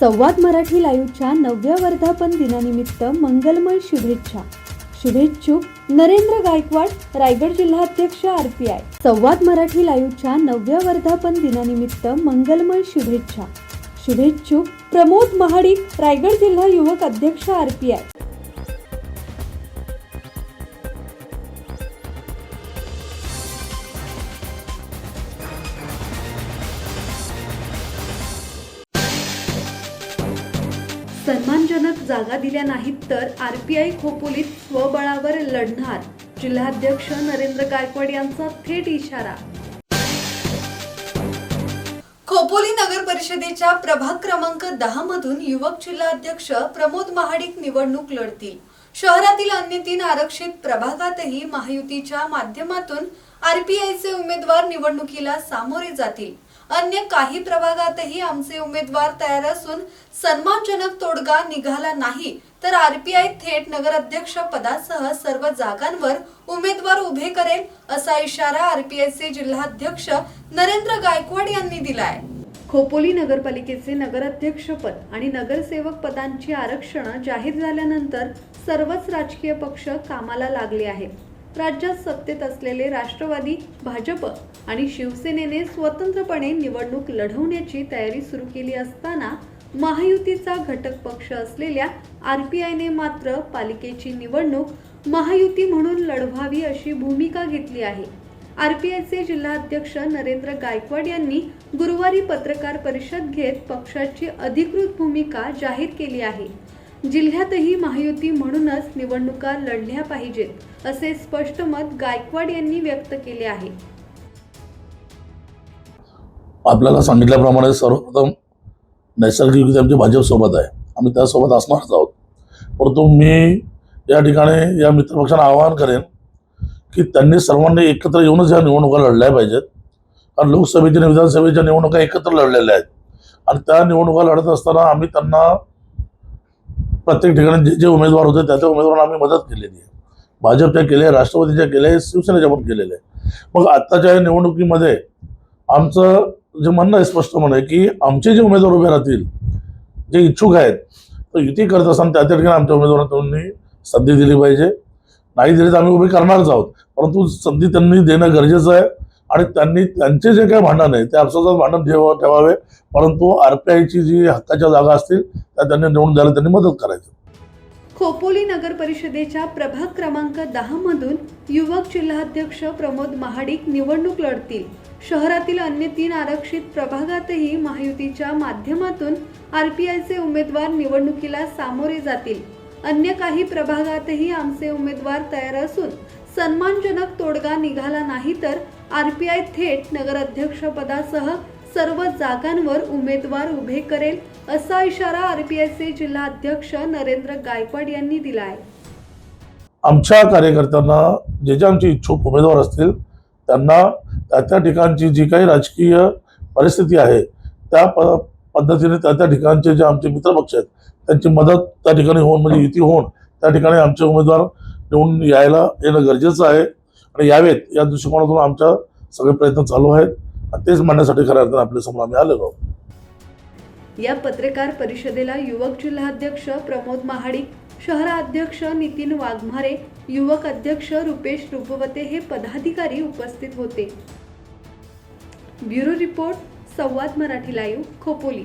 संवाद मराठी लाईव्हच्या नवव्या वर्धापन दिनानिमित्त मंगलमय शुभेच्छा. शुभेच्छुक नरेंद्र गायकवाड रायगड जिल्हाध्यक्ष आर पी आय. संवाद मराठी लाईव्हच्या नवव्या वर्धापन दिनानिमित्त मंगलमय शुभेच्छा. शुभेच्छुक प्रमोद महाडिक रायगड जिल्हा युवक अध्यक्ष आर पी आय. सन्मानजनक जागा दिल्या नाहीत तर आर पी आय खोपोलीत स्वबळावर लढणार. जिल्हाध्यक्ष नरेंद्र गायकवाड यांचा थेट इशारा. खोपोली नगर परिषदेच्या प्रभाग क्रमांक दहा मधून युवक जिल्हाध्यक्ष प्रमोद महाडिक निवडणूक लढतील. शहरातील अन्य तीन आरक्षित प्रभागातही महायुतीच्या माध्यमातून आरपीआयचे उमेदवार निवडणुकीला सामोरे जातील. अन्य काही प्रभागातही आमचे उमेदवार तयार असून सन्मानजनक तोडगा निघाला नाही तर आरपीआय थेट नगराध्यक्ष पदासह सर्व जागांवर उमेदवार उभे करेल असा इशारा आरपीआयचे जिल्हाध्यक्ष नरेंद्र गायकवाड यांनी दिलाय. खोपोली नगरपालिकेचे नगराध्यक्षपद आणि नगरसेवक पदांची आरक्षणं जाहीर झाल्यानंतर सर्वच राजकीय पक्ष कामाला लागले आहेत. राज्यात सत्तेत असलेले राष्ट्रवादी भाजप आणि शिवसेनेने स्वतंत्रपणे निवडणूक लढवण्याची तयारी सुरू केली असताना महायुतीचा घटक पक्ष असलेल्या आर पी आयने मात्र पालिकेची निवडणूक महायुती म्हणून लढवावी अशी भूमिका घेतली आहे. आर पी आयचे जिल्हाध्यक्ष नरेंद्र गायकवाड यांनी गुरुवारी पत्रकार परिषद घेत पक्षाची अधिकृत भूमिका जाहीर केली आहे. जिल्ह्यातही महायुती म्हणूनच निवडणुका लढल्या पाहिजेत असे स्पष्ट मत गायकवाड यांनी व्यक्त केले आहे. आपल्याला सांगितल्याप्रमाणे सर्वप्रथम नैसर्गिक आमची भाजपसोबत आहे. आम्ही त्यासोबत असणारच आहोत. परंतु मी या ठिकाणी या मित्रपक्षांना आवाहन करेन की त्यांनी सर्वांनी एकत्र येऊनच या निवडणुका लढल्या पाहिजेत. कारण लोकसभेच्या आणि विधानसभेच्या निवडणुका एकत्र लढलेल्या आहेत. आणि त्या निवडणुका लढत असताना आम्ही त्यांना प्रत्येक ठिकाणी जे जे उमेदवार होते त्या त्या उमेदवारांना आम्ही मदत केलेली आहे. भाजपच्या केले राष्ट्रवादीच्या केले शिवसेनेच्या पण केलेले आहे. मग आत्ताच्या या निवडणुकीमध्ये आमचं जे म्हणणं आहे स्पष्ट म्हणण आहे की आमचे जे उमेदवार उभे राहतील जे इच्छुक आहेत तर युती करत असताना त्या त्या ठिकाणी आमच्या उमेदवारांनी संधी दिली पाहिजे. नाही दिली तर आम्ही उभे करणारच आहोत. परंतु संधी त्यांनी देणं गरजेचं आहे. आणि त्यांनी त्यांचे जे काही भांडण आहे ते आपसाचं भांडण ठेवा ठेवावे. परंतु आरपीआयची जी हक्काच्या जागा असतील त्या त्यांनी निवडून द्यायला त्यांनी मदत करायची. खोपोली नगर परिषदेच्या प्रभाग क्रमांक दहा मधून युवक जिल्हाध्यक्ष प्रमोद महाडिक निवडणूक लढतील. शहरातील अन्य तीन आरक्षित प्रभागातही महायुतीच्या माध्यमातून आरपीआयचे उमेदवार निवडणुकीला सामोरे जातील. अन्य काही प्रभागातही आमचे उमेदवार तयार असून सन्मानजनक तोडगा निघाला नाही तर आरपीआय थेट नगराध्यक्षपदासह सर्व जागांवर उमेदवार उभे करेल असा इशारा आरपीआयचे जिल्हाध्यक्ष नरेंद्र गायकवाड यांनी दिला आहे आमच्या कार्यकर्त्यांना जे जे आमचे इच्छुक उमेदवार असतील त्यांना त्या त्या ठिकाणची जी काही राजकीय परिस्थिती आहे त्या प पद्धतीने त्या त्या ठिकाणचे जे आमचे मित्रपक्ष आहेत त्यांची मदत त्या ठिकाणी होऊन म्हणजे युती होऊन त्या ठिकाणी आमचे उमेदवार निवडून यायला येणं गरजेचं आहे. आणि यावेत या दृष्टिकोनातून आमच्या सगळे प्रयत्न चालू आहेत. आणि तेच म्हणण्यासाठी खऱ्या अर्थाने आपल्यासमोर आम्ही आलेलो आहोत. या पत्रकार परिषदेला युवक जिल्हाध्यक्ष प्रमोद महाडिक शहराध्यक्ष नितीन वाघमारे युवक अध्यक्ष रुपेश रुपवते हे पदाधिकारी उपस्थित होते. Bureau report Samvad Marathi live Khopoli.